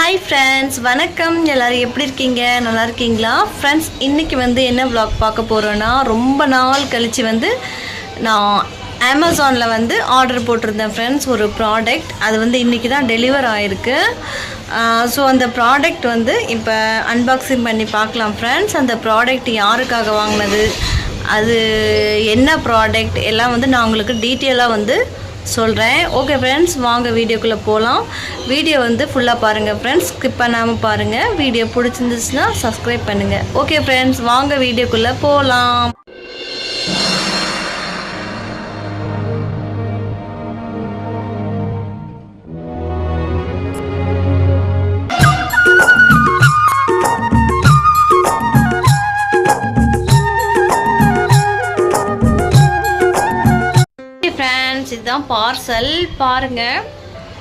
Hi friends வணக்கம். எல்லோரும் எப்படி இருக்கீங்க? நல்லா இருக்கீங்களா? ஃப்ரெண்ட்ஸ் இன்றைக்கி வந்து என்ன வ்ளாக் பார்க்க போகிறோன்னா ரொம்ப நாள் கழித்து வந்து நான் அமேசானில் வந்து ஆர்டர் போட்டிருந்தேன் ஃப்ரெண்ட்ஸ் ஒரு ப்ராடக்ட் அது வந்து இன்றைக்கி தான் டெலிவர் ஆகிருக்கு ஸோ அந்த ப்ராடக்ட் வந்து இப்போ அன்பாக்சிங் பண்ணி பார்க்கலாம் ஃப்ரெண்ட்ஸ் அந்த ப்ராடக்ட் யாருக்காக வாங்கினது? அது என்ன ப்ராடக்ட் எல்லாம் வந்து நான் உங்களுக்கு டீட்டெயிலாக வந்து சொல்கிறேன் ஓகே ஃப்ரெண்ட்ஸ் வாங்க வீடியோக்குள்ளே போகலாம் வீடியோ வந்து ஃபுல்லாக பாருங்கள் ஃப்ரெண்ட்ஸ் ஸ்கிப் பண்ணாமல் பாருங்கள் வீடியோ பிடிச்சிருந்துச்சுன்னா சப்ஸ்கிரைப் பண்ணுங்கள் ஓகே ஃப்ரெண்ட்ஸ் வாங்க வீடியோக்குள்ளே போகலாம் தான் பார்சல். பாருங்கள்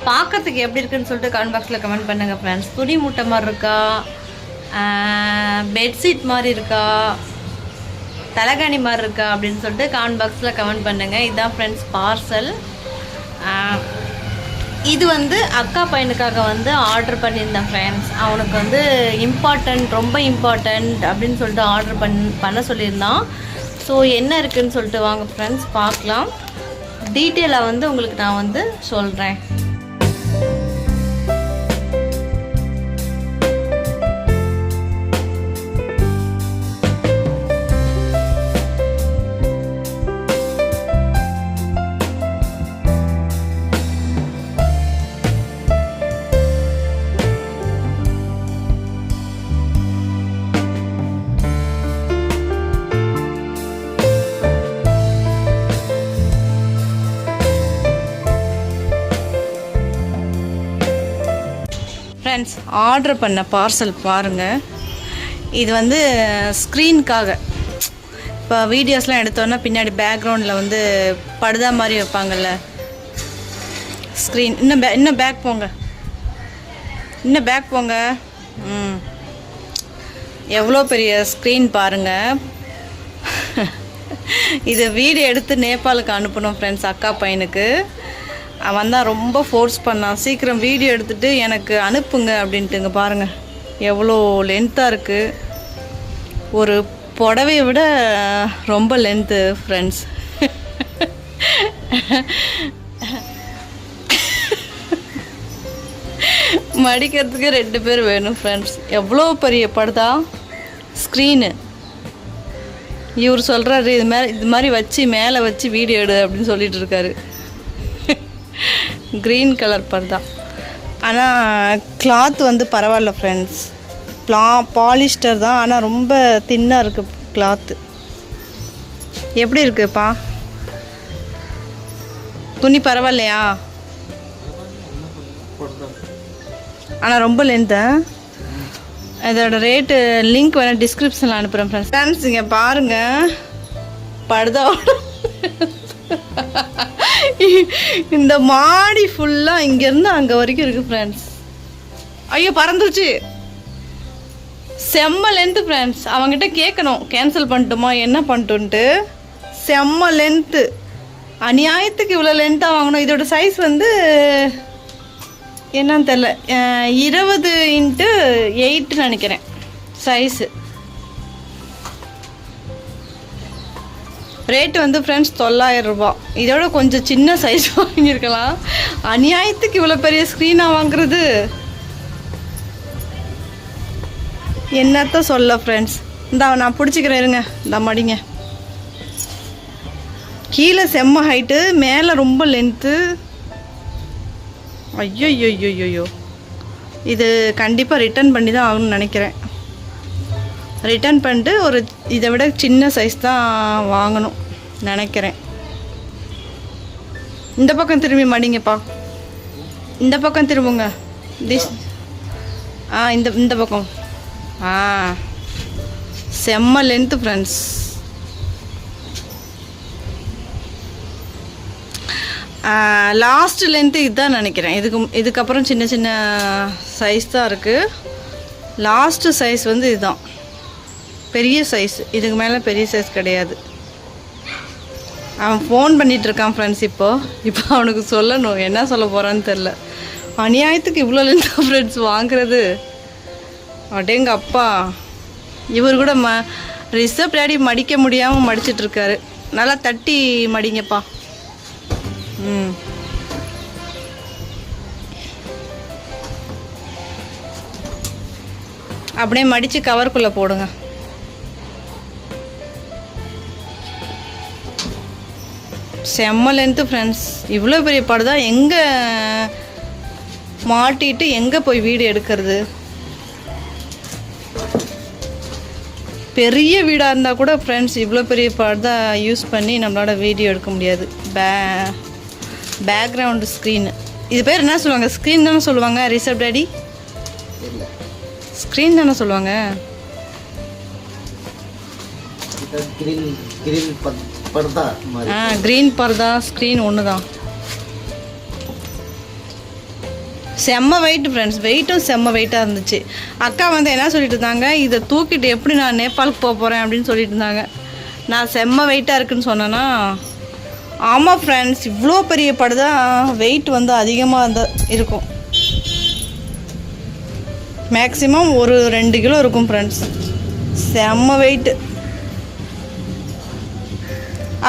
பார்க்கறதுக்கு எப்படி இருக்குன்னு சொல்லிட்டு கமெண்ட் பாக்ஸில் கமெண்ட் பண்ணுங்கள் ஃப்ரெண்ட்ஸ் துணி மூட்டை மாதிரி இருக்கா? பெட்ஷீட் மாதிரி இருக்கா? தலைகாணி மாதிரி இருக்கா அப்படின்னு சொல்லிட்டு கமெண்ட் பாக்ஸில் கமெண்ட் பண்ணுங்கள் இதுதான் ஃப்ரெண்ட்ஸ் பார்சல் இது வந்து அக்கா பையனுக்காக வந்து ஆர்டர் பண்ணியிருந்தேன் ஃப்ரெண்ட்ஸ் அவனுக்கு வந்து இம்பார்ட்டண்ட் ரொம்ப இம்பார்ட்டண்ட் அப்படின்னு சொல்லிட்டு ஆர்டர் பண் பண்ண சொல்லியிருந்தான். ஸோ என்ன இருக்குதுன்னு சொல்லிட்டு வாங்க ஃப்ரெண்ட்ஸ் பார்க்கலாம். டீட்டெயிலாக வந்து உங்களுக்கு நான் வந்து சொல்கிறேன் ஃப்ரெண்ட்ஸ் ஆர்டர் பண்ண பார்சல் பாருங்கள் இது வந்து ஸ்க்ரீனுக்காக இப்போ வீடியோஸ்லாம் எடுத்தோன்னா பின்னாடி பேக்ரவுண்டில் வந்து படுதா மாதிரி வைப்பாங்கல்ல. ஸ்க்ரீன் இன்னும் பே இன்னும் பேக் போங்க. இன்னும் பேக் போங்க. ம். எவ்வளோ பெரிய ஸ்க்ரீன் பாருங்கள் இது வீடியோ எடுத்து நேபாளுக்கு அனுப்பணும் ஃப்ரெண்ட்ஸ் அக்கா பையனுக்கு. அவன் தான் ரொம்ப ஃபோர்ஸ் பண்ணான். சீக்கிரம் வீடியோ எடுத்துட்டு எனக்கு அனுப்புங்க அப்படின்ட்டுங்க பாருங்கள் எவ்வளோ லென்த்தாக இருக்குது ஒரு புடவையை விட ரொம்ப லென்த்து ஃப்ரெண்ட்ஸ் மடிக்கிறதுக்கு ரெண்டு பேர் வேணும் ஃப்ரெண்ட்ஸ் எவ்வளோ பெரிய படுதா? ஸ்க்ரீனு இவர் சொல்கிறாரு இது மாதிரி இது மாதிரி வச்சு மேலே வச்சு வீடியோ எடு அப்படின்னு சொல்லிட்டு இருக்காரு. க்ரீன் கலர் பர்தா ஆனால் கிளாத் வந்து பரவாயில்ல ஃப்ரெண்ட்ஸ் ப்ளா பாலிஸ்டர் தான் ஆனால் ரொம்ப தின்னாக இருக்குது கிளாத்து எப்படி இருக்குப்பா? துணி பரவாயில்லையா? ஆனால் ரொம்ப லென்த்து இதோட ரேட்டு லிங்க் வேணால் டிஸ்கிரிப்ஷனில் அனுப்புகிறேன் ஃப்ரெண்ட்ஸ் ஃப்ரெண்ட்ஸ் இங்கே பாருங்கள் படுதா இந்த மாடி ஃபுல்லாக இங்கேருந்து அங்கே வரைக்கும் இருக்குது ஃப்ரெண்ட்ஸ் ஐயோ பறந்துருச்சு. செம்ம லென்த்து ஃப்ரெண்ட்ஸ் அவங்ககிட்ட கேட்கணும். கேன்சல் பண்ணட்டுமா என்ன பண்ணிட்டுன்ட்டு. செம்ம லென்த்து அநியாயத்துக்கு இவ்வளோ லென்த்தாக வாங்கணும். இதோட சைஸ் வந்து என்னன்னு தெரில இருபது இன்ட்டு எயிட்டுன்னு நினைக்கிறேன். சைஸு ரேட்டு வந்து ஃப்ரெண்ட்ஸ் தொள்ளாயிரம் ரூபாய் இதோட கொஞ்சம் சின்ன சைஸ் வாங்கியிருக்கலாம். அநியாயத்துக்கு இவ்வளோ பெரிய ஸ்க்ரீனாக வாங்குறது? என்னத்த சொல்ல ஃப்ரெண்ட்ஸ் இந்தா நான் பிடிச்சிக்கிறேன் இருங்க. இந்த மடிங்க. கீழே செம்ம ஹைட்டு மேலே ரொம்ப லென்த்து ஐயோ ஐயோ ஐயோ இது கண்டிப்பாக ரிட்டர்ன் பண்ணி தான் ஆகணும்னு நினைக்கிறேன். ரிட்டர்ன் பண்ணிட்டு ஒரு இதை விட சின்ன சைஸ் தான் வாங்கணும் நினைக்கிறேன். இந்த பக்கம் திரும்பி மடிங்கப்பா இந்த பக்கம் திரும்புங்க. திஸ் ஆ இந்த இந்த பக்கம். ஆ. செம்ம லென்த்து ஃப்ரெண்ட்ஸ் லாஸ்ட் லென்த்து இதுதான் நினைக்கிறேன். இதுக்கு இதுக்கப்புறம் சின்ன சின்ன சைஸ் தான் இருக்குது லாஸ்ட்டு சைஸ் வந்து இதுதான். பெரிய சைஸ் இதுக்கு மேலே பெரிய சைஸ் கிடையாது. அவன் ஃபோன் பண்ணிகிட்ருக்கான் இருக்கான் ஃப்ரெண்ட்ஸ் இப்போ. இப்போ அவனுக்கு சொல்லணும். என்ன சொல்ல போகிறான்னு தெரில அநியாயத்துக்கு இவ்வளோ லென்த் ஃப்ரெண்ட்ஸ் வாங்குறது? அடேங்க அப்பா. இவர் கூட ம ரிசர்வ் டேடி மடிக்க முடியாமல் மடிச்சிட்ருக்காரு நல்லா தட்டி மடிங்கப்பா. ம். அப்படியே மடித்து கவருக்குள்ளே போடுங்க. செம்ம லென்த்து ஃப்ரெண்ட்ஸ் இவ்வளோ பெரிய படம் தான். எங்கே மாட்டிட்டு எங்கே போய் வீடு எடுக்கிறது? பெரிய வீடாக இருந்தால் கூட ஃப்ரெண்ட்ஸ் இவ்வளோ பெரிய பர்தா யூஸ் பண்ணி நம்மளோட வீடியோ எடுக்க முடியாது. பே பேக்ரவுண்டு ஸ்க்ரீனு இது பேர் என்ன சொல்லுவாங்க? ஸ்க்ரீன் தானே சொல்லுவாங்க? ரிசர்வ் டேடி ஸ்க்ரீன் தானே சொல்லுவாங்க? பர்தா மாதிரி. ஆ க்ரீன் பர்தா ஸ்க்ரீன் ஒன்று தான் செம்ம வெயிட் ஃப்ரெண்ட்ஸ் வெயிட்டும் செம்ம வெயிட்டாக இருந்துச்சு. அக்கா வந்து என்ன சொல்லிட்டு இருந்தாங்க? இதை தூக்கிட்டு எப்படி நான் நேபாளுக்கு போக போகிறேன் அப்படின்னு சொல்லிட்டு இருந்தாங்க. நான் செம்ம வெயிட்டாக இருக்குன்னு சொன்னேன்னா ஆமாம் ஃப்ரெண்ட்ஸ் இவ்வளோ பெரிய படுதா? வெயிட் வந்து அதிகமாக இருந்தா இருக்கும். மேக்ஸிமம் ஒரு ரெண்டு கிலோ இருக்கும் ஃப்ரெண்ட்ஸ் செம்ம வெயிட்டு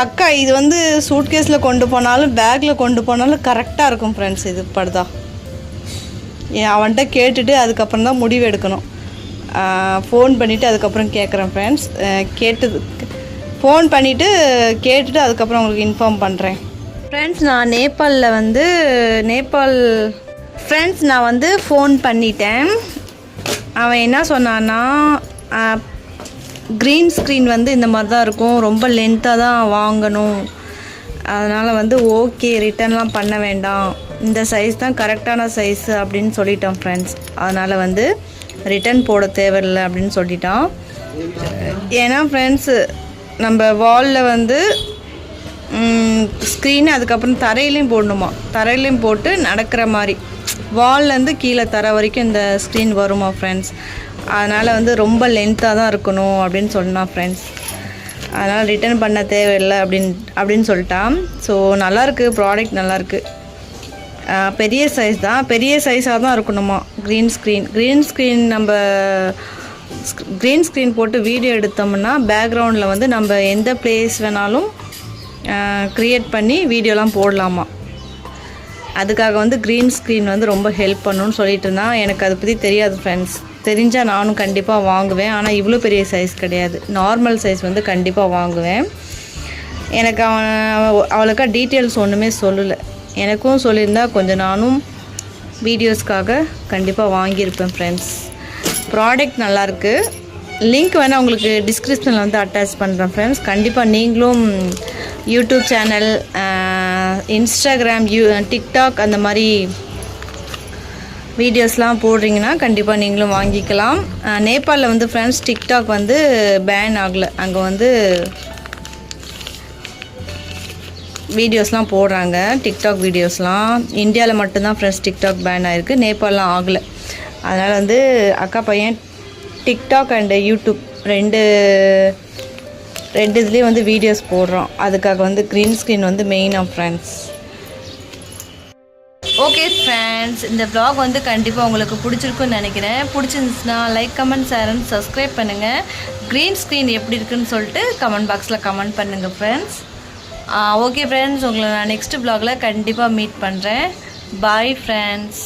அக்கா இது வந்து சூட்கேஸில் கொண்டு போனாலும் பேக்கில் கொண்டு போனாலும் கரெக்டாக இருக்கும் ஃப்ரெண்ட்ஸ் இது படுதா ஏன் அவன்கிட்ட கேட்டுட்டு அதுக்கப்புறம் தான் முடிவு எடுக்கணும். ஃபோன் பண்ணிவிட்டு அதுக்கப்புறம் கேட்குறேன் ஃப்ரெண்ட்ஸ் கேட்டது ஃபோன் பண்ணிவிட்டு கேட்டுட்டு அதுக்கப்புறம் உங்களுக்கு இன்ஃபார்ம் பண்ணுறேன் ஃப்ரெண்ட்ஸ் நான் நேபாளில் வந்து நேபாள் ஃப்ரெண்ட்ஸ் நான் வந்து ஃபோன் பண்ணிட்டேன். அவன் என்ன சொன்னான்னா க்ரீன் ஸ்க்ரீன் வந்து இந்த மாதிரி தான் இருக்கும். ரொம்ப லென்த்தாக தான் வாங்கணும். அதனால் வந்து ஓகே ரிட்டர்ன்லாம் பண்ண வேண்டாம். இந்த சைஸ் தான் கரெக்டான சைஸ் அப்படின்னு சொல்லிட்டோம் ஃப்ரெண்ட்ஸ் அதனால் வந்து ரிட்டர்ன் போட தேவையில்லை அப்படின்னு சொல்லிட்டான் ஏன்னா ஃப்ரெண்ட்ஸு நம்ம வாலில் வந்து ஸ்க்ரீன் அதுக்கப்புறம் தரையிலையும் போடணுமா? தரையிலையும் போட்டு நடக்கிற மாதிரி. வால்லேருந்து கீழே தர வரைக்கும் இந்த ஸ்க்ரீன் வருமா ஃப்ரெண்ட்ஸ் அதனால் வந்து ரொம்ப லென்த்தாக தான் இருக்கணும் அப்படின்னு சொன்னான் ஃப்ரெண்ட்ஸ் அதனால் ரிட்டர்ன் பண்ண தேவையில்லை அப்படின் அப்படின்னு சொல்லிட்டான். ஸோ நல்லாயிருக்கு ப்ராடக்ட் நல்லாயிருக்கு பெரிய சைஸ் தான். பெரிய சைஸாக தான் இருக்கணுமா? க்ரீன் ஸ்க்ரீன் க்ரீன் ஸ்க்ரீன் நம்ம க்ரீன் ஸ்க்ரீன் போட்டு வீடியோ எடுத்தோம்னா பேக்ரவுண்டில் வந்து நம்ம எந்த பிளேஸ் வேணாலும் க்ரியேட் பண்ணி வீடியோலாம் போடலாமா? அதுக்காக வந்து க்ரீன் ஸ்க்ரீன் வந்து ரொம்ப ஹெல்ப் பண்ணணும்னு சொல்லிட்டு இருந்தான். எனக்கு அதை பற்றி தெரியாது ஃப்ரெண்ட்ஸ் தெரிஞ்சால் நானும் கண்டிப்பாக வாங்குவேன். ஆனால் இவ்வளோ பெரிய சைஸ் கிடையாது. நார்மல் சைஸ் வந்து கண்டிப்பாக வாங்குவேன். எனக்கு அவன் அவளுக்கா டீட்டெயில்ஸ் ஒன்றுமே சொல்லலை. எனக்கும் சொல்லியிருந்தா கொஞ்சம் நானும் வீடியோஸ்க்காக கண்டிப்பாக வாங்கியிருப்பேன் ஃப்ரெண்ட்ஸ் ப்ராடக்ட் நல்லாயிருக்கு லிங்க் வேணால் உங்களுக்கு டிஸ்கிரிப்ஷனில் வந்து அட்டாச் பண்ணுறேன் ஃப்ரெண்ட்ஸ் கண்டிப்பாக நீங்களும் YouTube channel Instagram you TikTok அந்த மாதிரி வீடியோஸ்லாம் போடுறீங்கன்னா கண்டிப்பாக நீங்களும் வாங்கிக்கலாம். நேபாளில் வந்து ஃப்ரெண்ட்ஸ் டிக்டாக் வந்து பேன் ஆகலை. அங்கே வந்து வீடியோஸ்லாம் போடுறாங்க. டிக்டாக் வீடியோஸ்லாம். இந்தியாவில் மட்டும்தான் ஃப்ரெண்ட்ஸ் டிக்டாக் பேன் ஆகிருக்கு நேபாளெலாம் ஆகலை. அதனால் வந்து அக்கா பையன் டிக்டாக் அண்டு யூடியூப் ரெண்டு ரெண்டு இதுலேயும் வந்து வீடியோஸ் போடுறோம் அதுக்காக வந்து க்ரீன் ஸ்க்ரீன் வந்து மெயினாக ஃப்ரெண்ட்ஸ் ஓகே ஃப்ரெண்ட்ஸ் இந்த vlog வந்து கண்டிப்பாக உங்களுக்கு பிடிச்சிருக்குன்னு நினைக்கிறேன். பிடிச்சிருந்துச்சுன்னா like comment share and subscribe பண்ணுங்கள் க்ரீன் ஸ்க்ரீன் எப்படி இருக்குன்னு சொல்லிட்டு கமெண்ட் பாக்ஸில் கமெண்ட் பண்ணுங்கள் ஃப்ரெண்ட்ஸ் ஓகே ஃப்ரெண்ட்ஸ் உங்களை நான் நெக்ஸ்ட் vlogல கண்டிப்பாக மீட் பண்ணுறேன் பாய் ஃப்ரெண்ட்ஸ்